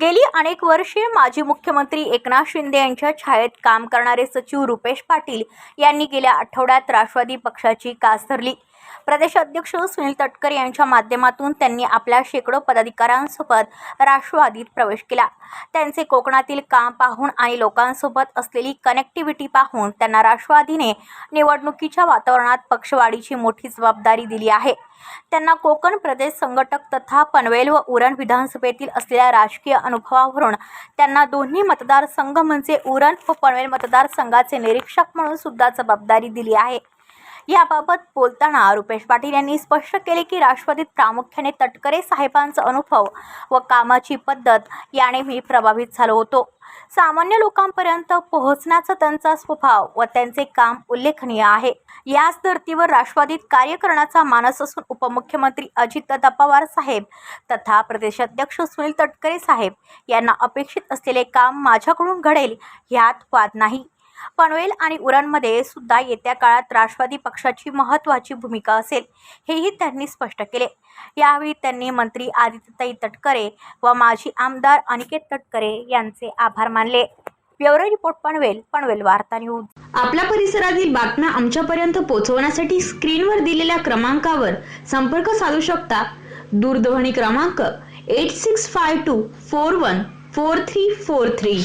गेली अनेक वर्षे माजी मुख्यमंत्री एकनाथ शिंदे यांच्या छायेत काम करणारे सचिव रुपेश पाटील यांनी गेल्या आठवड्यात राष्ट्रवादी पक्षाची कास धरली. प्रदेश अध्यक्ष सुनील तटकर यांच्या माध्यमातून त्यांनी आपल्या शेकडो पदाधिकाऱ्यांसोबत राष्ट्रवादीत प्रवेश केला. त्यांचे कोकणातील काम पाहून आणि लोकांसोबत असलेली कनेक्टिव्हिटी पाहून त्यांना राष्ट्रवादीने निवडणुकीच्या वातावरणात पक्षवाढीची मोठी जबाबदारी दिली आहे. त्यांना कोकण प्रदेश संघटक तथा पनवेल व उरण विधानसभेतील असलेल्या राजकीय अनुभवावरून त्यांना दोन्ही मतदारसंघ म्हणजे उरण व पनवेल मतदारसंघाचे निरीक्षक म्हणून सुद्धा जबाबदारी दिली आहे. याबाबत बोलताना रुपेश पाटील यांनी स्पष्ट केले की राष्ट्रवादीत प्रामुख्याने तटकरे साहेबांचा अनुभव व कामाची पद्धत याने मी प्रभावित झालो होतो. सामान्य लोकांपर्यंत पोहोचण्याचा त्यांचा स्वभाव व त्यांचे काम उल्लेखनीय आहे. याच धर्तीवर राष्ट्रवादीत कार्य करण्याचा मानस असून उपमुख्यमंत्री अजितदादा पवार साहेब तथा प्रदेशाध्यक्ष सुनील तटकरे साहेब यांना अपेक्षित असलेले काम माझ्याकडून घडेल ह्यात वाद नाही. पनवेल आणि उरणमध्ये सुद्धा येत्या काळात राष्ट्रवादी पक्षाची महत्त्वाची भूमिका असेल हेही त्यांनी स्पष्ट केले. यावेळी त्यांनी मंत्री आदित्यताई तटकरे व माजी आमदार अनिकेत तटकरे यांचे आभार मानले. ब्युरो रिपोर्ट पनवेल पनवेल वार्ता न्यूज. आपल्या परिसरातील बातम्या आमच्यापर्यंत पोहोचवण्यासाठी स्क्रीनवर दिलेल्या क्रमांकावर संपर्क साधू शकता. दूरध्वनी क्रमांक eight six five two four one four three four three